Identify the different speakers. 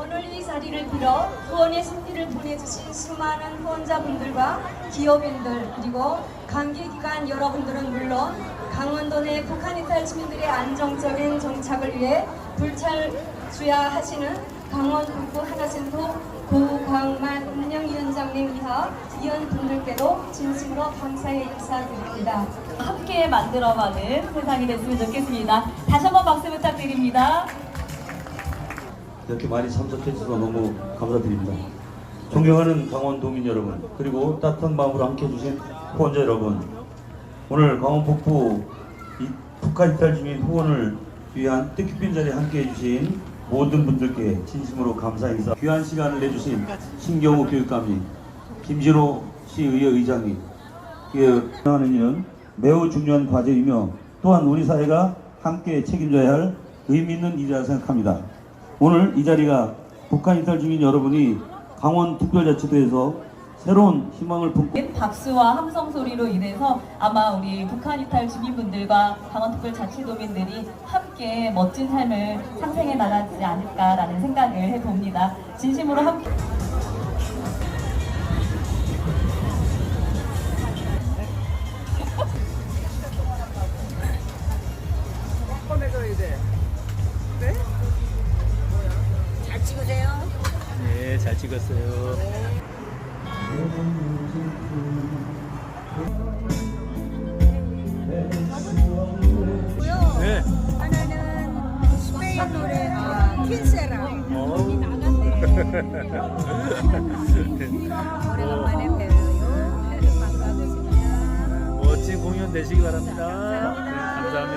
Speaker 1: 오늘 이 자리를 빌어 후원의 손길을 보내주신 수많은 후원자분들과 기업인들 그리고 관계기관 여러분들은 물론 강원도 내 북한 이탈 주민들의 안정적인 정착을 위해 불찰주야 하시는 강원 북부 하나센터 고광만 운영위원장님 이하 위원분들께도 진심으로 감사의 인사드립니다.
Speaker 2: 함께 만들어가는 세상이 됐으면 좋겠습니다. 다시 한번 박수 부탁드립니다.
Speaker 3: 이렇게 많이 참석해 주셔서 너무 감사드립니다. 존경하는 강원도민 여러분, 그리고 따뜻한 마음으로 함께 해 주신 후원자 여러분, 오늘 강원 북부 이 북한 이탈 주민 후원을 위한 뜻깊은 자리에 함께 해 주신 모든 분들께 진심으로 감사 인사, 귀한 시간을 내주신 신경호 교육감님, 김진호 시의회 의장님, 하는 일은 매우 중요한 과제이며 또한 우리 사회가 함께 책임져야 할 의미 있는 일이라 생각합니다. 오늘 이 자리가 북한 이탈 주민 여러분이 강원 특별자치도에서 새로운 희망을 품고
Speaker 2: 박수와 함성 소리로 인해서 아마 우리 북한 이탈 주민분들과 강원특별자치도민들이 함께 멋진 삶을 상생해 나가지 않을까라는 생각을 해봅니다. 진심으로 함께.
Speaker 4: 꺼내줘야 돼. 네?
Speaker 5: 잘
Speaker 4: 찍었어요. 네.
Speaker 5: 하나는 스페인 노래가 킨세라.
Speaker 4: 어.
Speaker 5: 나갔네. 오래간만에 뵈요. 반갑습니다.
Speaker 4: 멋진 공연 되시기 바랍니다.
Speaker 5: 감사합니다.